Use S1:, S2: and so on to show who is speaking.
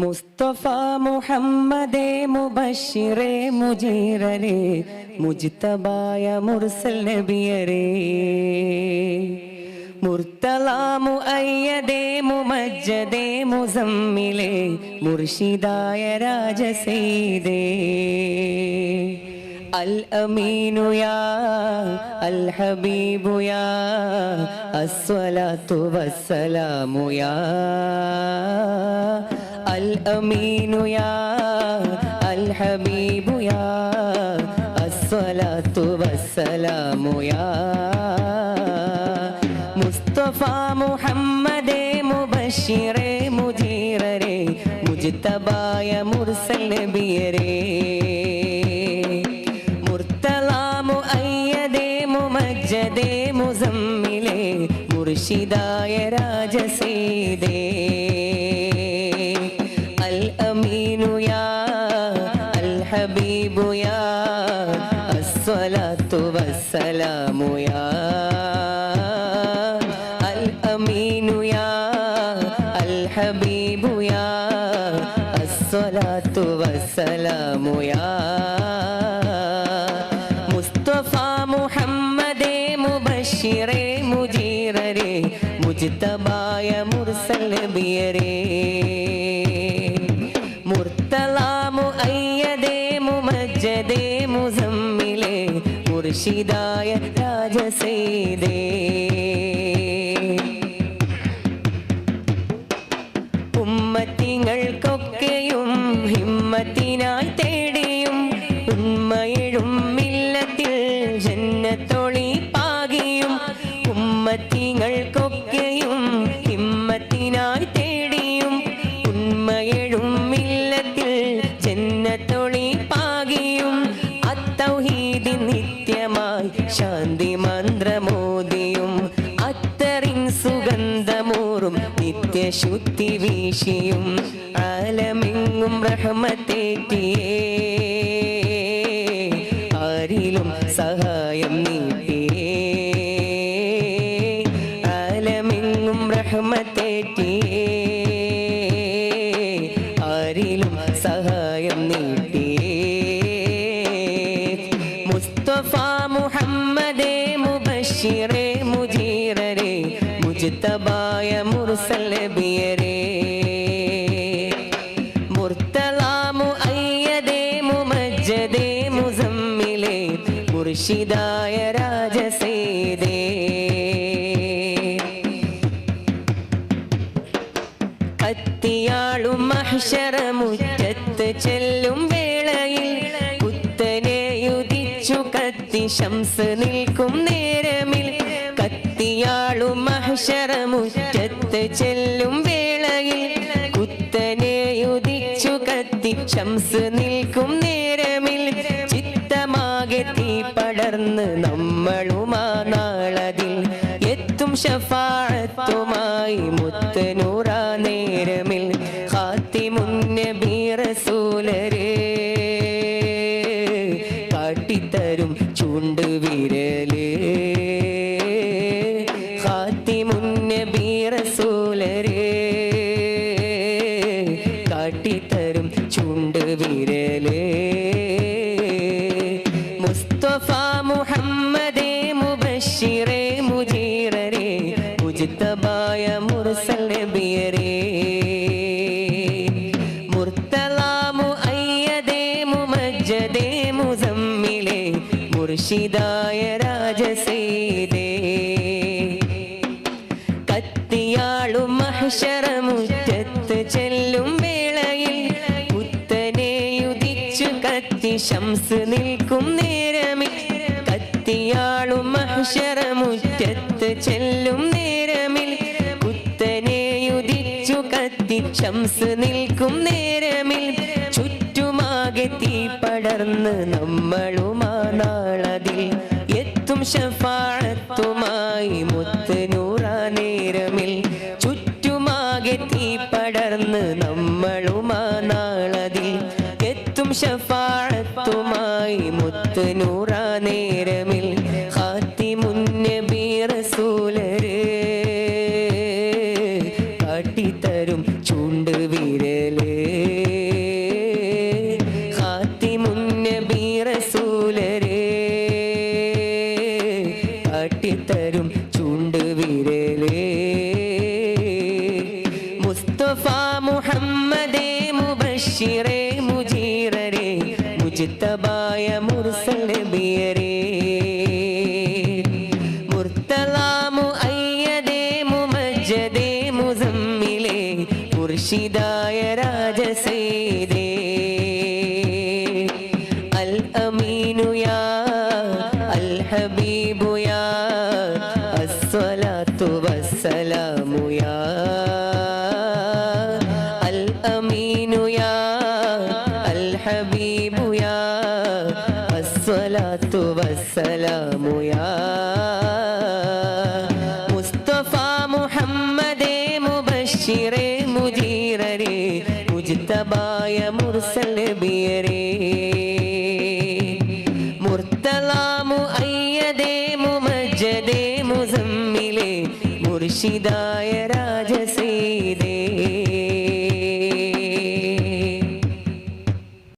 S1: മുസ്തഫ മുഹമ്മദേ മുബഷിറേ മുജീറരേ മുജ്തബായ മുർസൽ നബിയരേ മുർത്തലാമു അയ്യദേ മുമജ്ജദേ മുസമ്മിലേ മുർഷിദായ രാജസീദേ الأمين يا الحبيب يا الصلاة والسلام يا الأمين يا الحبيب يا الصلاة والسلام يا. مصطفى محمد مبشر مجير مجتبى يا مرسل بيري. مرتلى مؤيد ممجد مزمل مرشدا يا راج سيدي. മുസ്തഫ മുഹമ്മദേ മുബഷിറേ മുജീറരേ മുജ്തബായ മുർസൽ നബിയരേ. മുർത്തലാമു അയ്യദേ മുമജ്ജദേ മുസമ്മിലേ മുർഷിദായ രാജസീദേ നിത്യശുദ്ധി വീശിയും ആലമെങ്ങും റഹ്മത്തേറ്റിയേ. ആരിലും സഹായം മുർഷിദായ രാജസീദേ കത്തിയാളും മഹിഷറമുറ്റത്ത് ചെല്ലും വേളയിൽ കുത്തനെയുദിച്ചു കത്തി ശംസ് നിൽക്കും നേരമിൽ. കത്തിയാളും മഹിഷറമുറ്റത്ത് ചെല്ലും വേളയിൽ കുത്തനെയുദിച്ചു കത്തി ശംസ് നിൽക്കും നമ്മളുമാ നാളതിൽ എത്തും ഷഫാഴത്തുമായി മുത്തനൂറാ നേരമിൽ ഖാത്തിമുന്നബി റസൂലരേ. കാട്ടിത്തരും ചൂണ്ട് വിരലേ. ഖാത്തിമുന്നബി റസൂലരേ. കാട്ടിത്തരും ചൂണ്ട് വിരലേ മുജ്തബായ മുർസൽ നബിയരേ മുർത്തലാമു അയ്യദേ മുമജ്ജദേ മുസമ്മിലേ മുർഷിദായ രാജസേദേ കത്തിയാളും മഹ്ശറ മുറ്റത്ത് ചെല്ലും വേളയിൽ കുത്തനെയുദിച്ചു കത്തി ശംസ് നിൽക്കും നേരമി കത്തിയാളും മഹ്ശറ മുറ്റത്ത് ചെല്ലും ശംസ് നിൽക്കും നേരമിൽ. ചുറ്റുമാകെ തീ പടർന്ന് നമ്മളുമാ നാളതിൽ എത്തും ഷഫാഴത്തുമായി മുത്തനൂറ നേരമിൽ. ചുറ്റുമാകെ തീ പടർന്ന് നമ്മളുമാ നാളതിൽ എത്തും ഷഫാഴത്തുമായി മുത്തനൂറ നേരമിൽ കാട്ടിത്തരും ചൂണ്ടുവിരലേ. മുസ്തഫ മുഹമ്മദേ മുബഷിറേ മുജീറരേ മുജിത്തബായ മുർസൽ നബിയരേ. മുർത്തലാമു അയ്യദേ മുമജ്ജദേ മുസമ്മിലേ മുർഷിദായ രാജസേദേ. മുബഷിറേ മുജീറരേ മുജ്തബായ മുർസൽ നബിയരേ. മുർത്തലാമു അയ്യദേ മുമജ്ജദേ മുസമ്മിലേ മുർഷിദായ